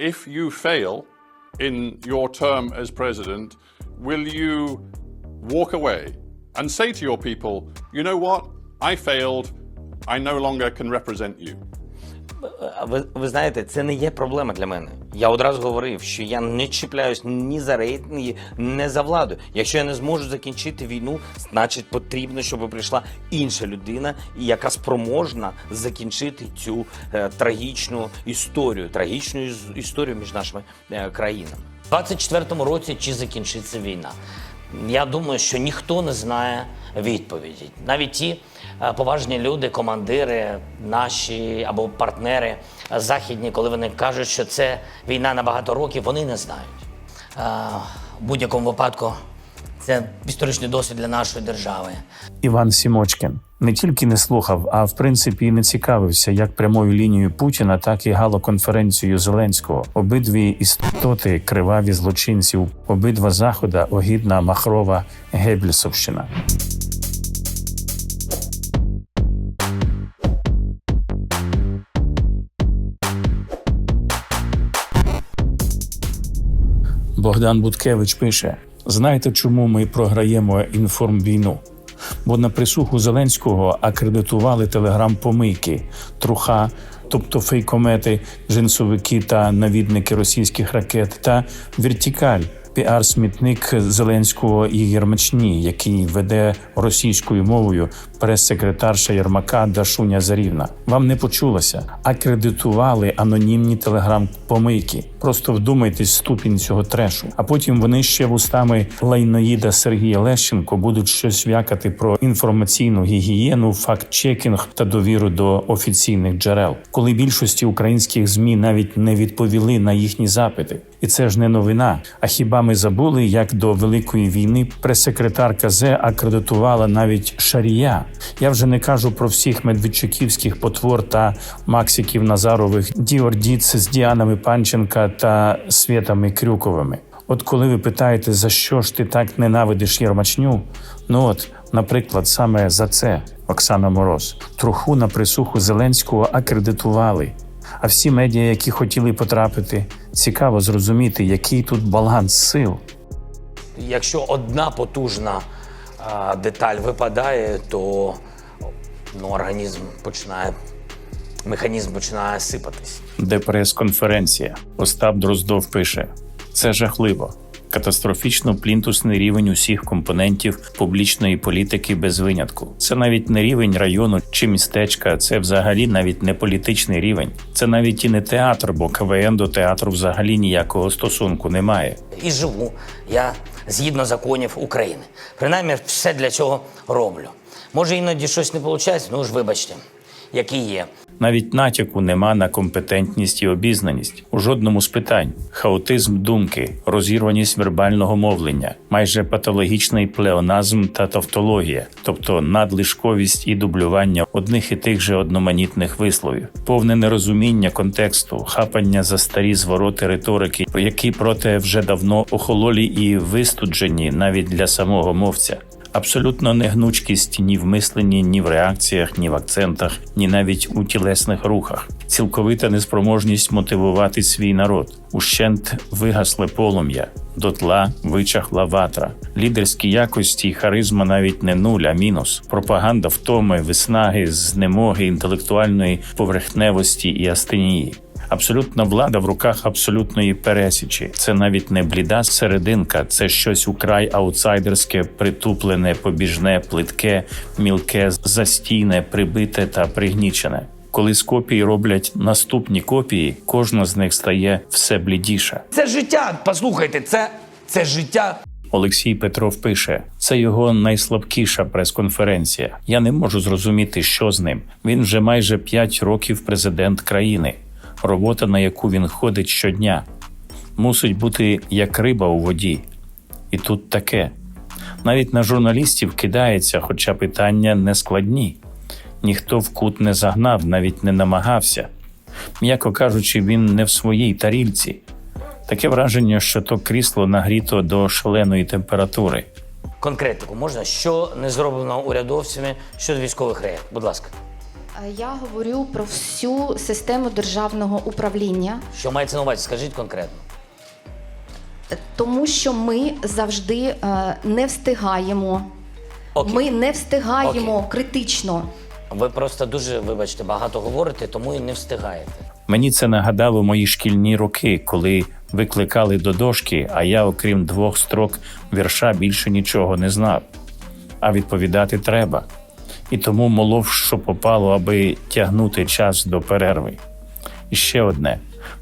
if you fail in your term as president, will you walk away and say to your people, you know what? I failed. I no longer can represent you. А Ви, ви знаєте, це не є проблема для мене. Я одразу говорив, що я не чіпляюсь ні за рейтинги, ні за владу. Якщо я не зможу закінчити війну, значить потрібно, щоб прийшла інша людина, яка спроможна закінчити цю е, трагічну історію, трагічну іс- історію між нашими е, країнами. У 24-му році чи закінчиться війна? Я думаю, що ніхто не знає відповіді. Навіть ті е, поважні люди, командири, наші або партнери е, західні, коли вони кажуть, що це війна на багато років, вони не знають. Е, В будь-якому випадку це історичний досвід для нашої держави. Іван Сімочкін не тільки не слухав, а в принципі і не цікавився як прямою лінією Путіна, так і галоконференцією Зеленського. Обидві істоти криваві злочинців, обидва захода огідна Махрова Геббельсовщина. Богдан Буткевич пише: знаєте, чому ми програємо інформвійну? Бо на присуху Зеленського акредитували телеграм-помийки, труха, тобто фейкомети, джинсовики та навідники російських ракет, та вертикаль. Піар-смітник Зеленського і Єрмачні, який веде російською мовою прес-секретарша Єрмака Дашуня Зарівна. Вам не почулося. Акредитували анонімні телеграм-помийки. Просто вдумайтесь ступінь цього трешу. А потім вони ще вустами лайноїда Сергія Лещенко будуть щось вякати про інформаційну гігієну, факт-чекінг та довіру до офіційних джерел, коли більшості українських змі навіть не відповіли на їхні запити. І це ж не новина. А хіба ми забули, як до великої війни прес-секретарка Зе акредитувала навіть Шарія? Я вже не кажу про всіх медведчуківських потвор та Максиків Назарових, Діордіц з Діанами Панченка та Святами Крюковими. От коли ви питаєте, за що ж ти так ненавидиш Єрмачню? Ну от, наприклад, саме за це Оксана Мороз. Труху на присуху Зеленського акредитували. А всі медіа, які хотіли потрапити, цікаво зрозуміти, який тут баланс сил. Якщо одна потужна а, деталь випадає, то ну, організм починає, механізм починає сипатись. де прес-конференція. Остап Дроздов пише: це жахливо. Катастрофічно плінтусний рівень усіх компонентів публічної політики без винятку. Це навіть не рівень району чи містечка, це взагалі навіть не політичний рівень. Це навіть і не театр, бо КВН до театру взагалі ніякого стосунку немає. І живу я згідно законів України. Принаймні, все для цього роблю. Може, іноді щось не виходить, ну ж вибачте, який є. Навіть натяку нема на компетентність і обізнаність. У жодному з питань: хаотизм думки, розірваність вербального мовлення, майже патологічний плеоназм та тавтологія, тобто надлишковість і дублювання одних і тих же одноманітних висловів, повне нерозуміння контексту, хапання за старі звороти риторики, які проте вже давно охололі і вистуджені навіть для самого мовця. Абсолютно негнучкість ні в мисленні, ні в реакціях, ні в акцентах, ні навіть у тілесних рухах, цілковита неспроможність мотивувати свій народ, ущент вигасле полум'я, дотла вичахла ватра, лідерські якості і харизма навіть не нуль, а мінус, пропаганда втоми, виснаги, знемоги інтелектуальної поверхневості і астенії. Абсолютна влада в руках абсолютної пересічі. Це навіть не бліда серединка, це щось украй аутсайдерське, притуплене, побіжне, плитке, мілке, застійне, прибите та пригнічене. Коли з копій роблять наступні копії, кожна з них стає все блідіша. Це життя. Послухайте, це, це життя. Олексій Петров пише: це його найслабкіша прес-конференція. Я не можу зрозуміти, що з ним. Він вже майже п'ять років президент країни, робота на яку він ходить щодня. Мусить бути як риба у воді. І тут таке. Навіть на журналістів кидається, хоча питання не складні. Ніхто в кут не загнав, навіть не намагався. М'яко кажучи, він не в своїй тарільці. Таке враження, що то крісло нагріто до шаленої температури. Конкретику можна, що не зроблено урядовцями щодо військових реєк. Будь ласка. Е, Я говорю про всю систему державного управління, Що мається на увазі? Скажіть конкретно. е, тому що ми завжди е, не встигаємо. Окей. Ми не встигаємо Окей. критично. Ви просто дуже, вибачте, багато говорите, тому і не встигаєте. Мені це нагадало мої шкільні роки, коли викликали до дошки, а я, окрім двох строк вірша, більше нічого не знав. А відповідати треба. І тому молов, що попало, аби тягнути час до перерви. І ще одне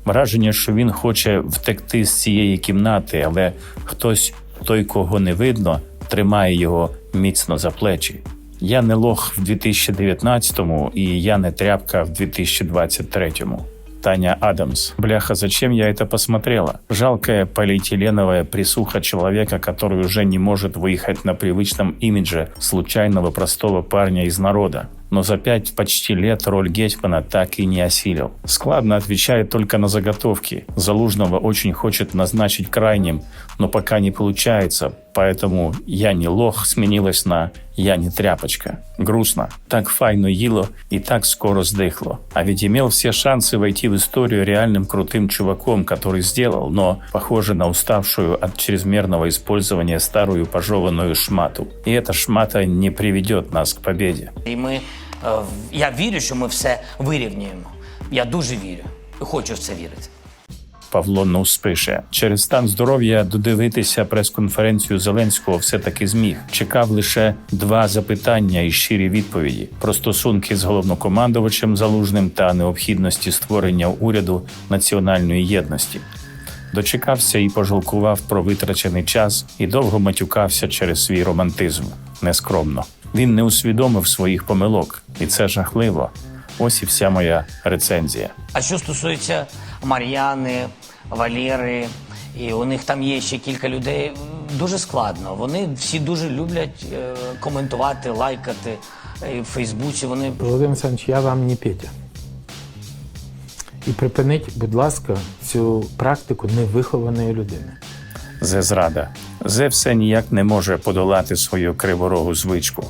враження, що він хоче втекти з цієї кімнати, але хтось, той, кого не видно, тримає його міцно за плечі. Я не лох в 2019-му, і я не тряпка в 2023-му. Таня Адамс. Бляха, зачем я это посмотрела? Жалкая полиэтиленовая присуха человека, который уже не может выехать на привычном имидже случайного простого парня из народа. Но за пять почти лет роль Гетьмана так и не осилил. Складно отвечает только на заготовки. Залужного очень хочет назначить крайним, но пока не получается, поэтому «я не лох» сменилось на «я не тряпочка». Грустно. Так файно їло и так скоро сдыхло. А ведь имел все шансы войти в историю реальным крутым чуваком, который сделал, но похоже на уставшую от чрезмерного использования старую пожеванную шмату. И эта шмата не приведет нас к победе. І ми, е, в- я вірю, що ми все вирівнюємо. Я дуже вірю. І хочу в це вірити. Павло Нус пише через стан здоров'я додивитися прес-конференцію Зеленського все таки зміг. Чекав лише два запитання і щирі відповіді про стосунки з головнокомандувачем залужним та необхідності створення уряду національної єдності. Дочекався і пожалкував про витрачений час і довго матюкався через свій романтизм. Нескромно. Він не усвідомив своїх помилок, і це жахливо. Ось і вся моя рецензія. А що стосується Мар'яни, Валєри, і у них там є ще кілька людей, дуже складно. Вони всі дуже люблять е, коментувати, лайкати е, в Фейсбуці. Вони Володимир Олександрович, я вам не Петя. І припиніть, будь ласка, цю практику невихованої людини. Зе зрада. Зе все ніяк не може подолати свою криворогу звичку.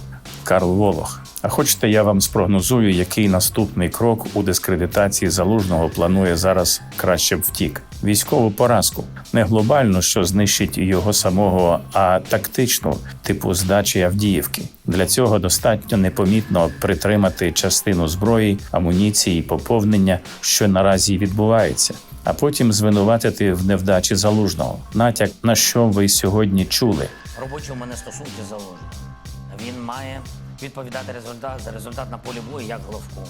Карл Волох. А хочете, я вам спрогнозую, який наступний крок у дискредитації залужного планує зараз краще б втік. Військову поразку не глобальну, що знищить його самого, а тактичну, типу здачі Авдіївки. Для цього достатньо непомітно притримати частину зброї, амуніції і поповнення, що наразі відбувається а потім звинуватити в невдачі залужного. Натяк на що ви сьогодні чули. робочі у мене стосунки заложені. Він має відповідати результат за результат на полі бою як головком.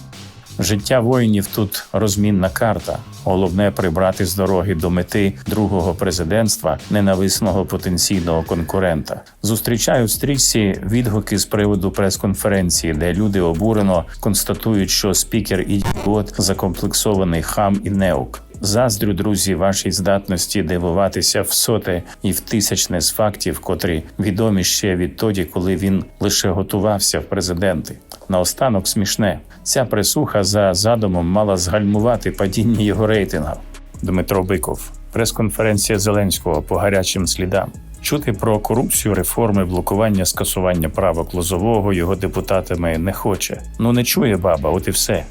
Життя воїнів тут розмінна карта. Головне прибрати з дороги до мети другого президентства ненависного потенційного конкурента. Зустрічаю в стрічці відгуки з приводу прес-конференції, де люди обурено констатують, що спікер ідіот закомплексований хам і неук. Заздрю, друзі, вашій здатності дивуватися в соте і в тисячне з фактів, котрі відомі ще відтоді, коли він лише готувався в президенти. Наостанок смішне. Ця присуха за задумом мала згальмувати падіння його рейтингу. Дмитро Биков, прес-конференція Зеленського по гарячим слідам. Чути про корупцію, реформи, блокування, скасування правок Лозового його депутатами не хоче. Ну не чує баба, от і все.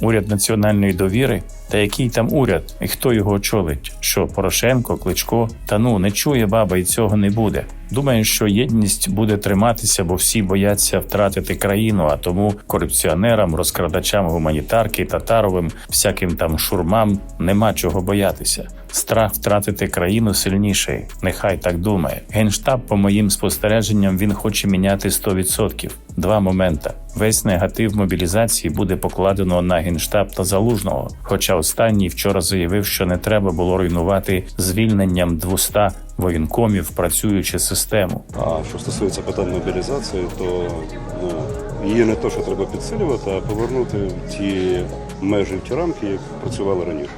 Уряд національної довіри. Та який там уряд, і хто його очолить? Що Порошенко, Кличко? Та ну не чує баба, і цього не буде. Думаю, що єдність буде триматися, бо всі бояться втратити країну. А тому корупціонерам, розкрадачам гуманітарки, татаровим, всяким там шурмам нема чого боятися. Страх втратити країну сильніший. Нехай так думає. Генштаб, по моїм спостереженням, він хоче міняти 100%. Два момента: весь негатив мобілізації буде покладено на генштаб та залужного. Хоча останній вчора заявив, що не треба було руйнувати звільненням 200 воєнкомів, працюючи систему. А що стосується питань мобілізації, то ну, її не то, що треба підсилювати, а повернути ті межі, ті рамки, як працювали раніше.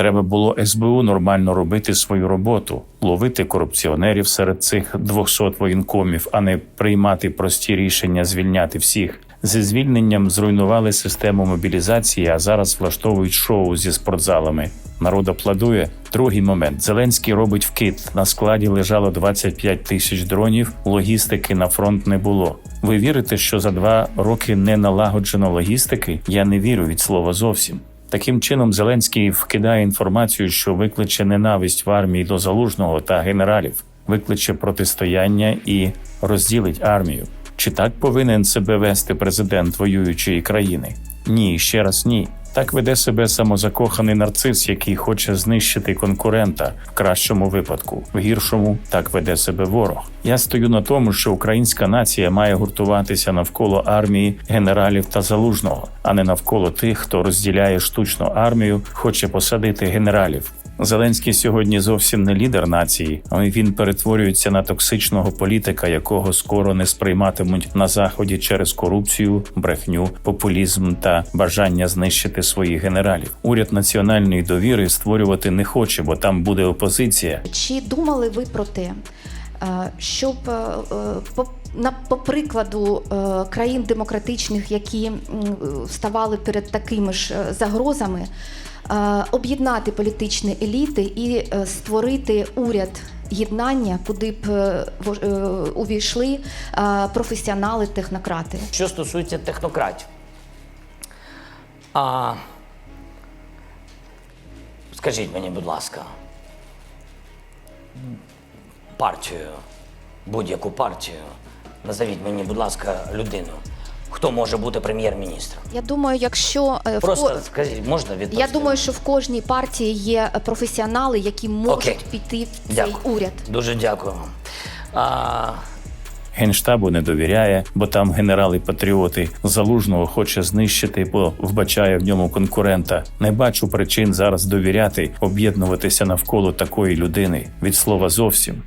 Треба було СБУ нормально робити свою роботу, ловити корупціонерів серед цих 200 воєнкомів, а не приймати прості рішення звільняти всіх. Зі звільненням зруйнували систему мобілізації, а зараз влаштовують шоу зі спортзалами. Народ аплодує. Другий момент: Зеленський робить вкид. На складі лежало 25 тисяч дронів. Логістики на фронт не було. Ви вірите, що за два роки не налагоджено логістики? Я не вірю від слова зовсім. Таким чином, Зеленський вкидає інформацію, що викличе ненависть в армії до залужного та генералів, викличе протистояння і розділить армію. Чи так повинен себе вести президент воюючої країни? Ні, ще раз ні. Так веде себе самозакоханий нарцис, який хоче знищити конкурента в кращому випадку, в гіршому так веде себе ворог. Я стою на тому, що українська нація має гуртуватися навколо армії, генералів та залужного, а не навколо тих, хто розділяє штучну армію, хоче посадити генералів. Зеленський сьогодні зовсім не лідер нації, він перетворюється на токсичного політика, якого скоро не сприйматимуть на заході через корупцію, брехню, популізм та бажання знищити своїх генералів. Уряд національної довіри створювати не хоче, бо там буде опозиція. Чи думали ви про те, е, щоб е, е, на, по прикладу е, країн демократичних, які ставали перед такими ж е, загрозами, е, об'єднати політичні еліти і створити уряд єднання, куди б увійшли професіонали, технократи? Що стосується технократів. А, скажіть мені, будь ласка, партію, будь-яку партію, назовіть мені, будь ласка, людину, хто може бути прем'єр-міністром. Я думаю, якщо е, в Просто скажіть, можна відповісти? я думаю, що в кожній партії є професіонали, які можуть Окей. піти в цей Дякую. уряд. Дуже дякую. А, Генштабу не довіряє, бо там генерали-патріоти залужного хоче знищити, бо вбачає в ньому конкурента. Не бачу причин зараз довіряти, об'єднуватися навколо такої людини від слова зовсім.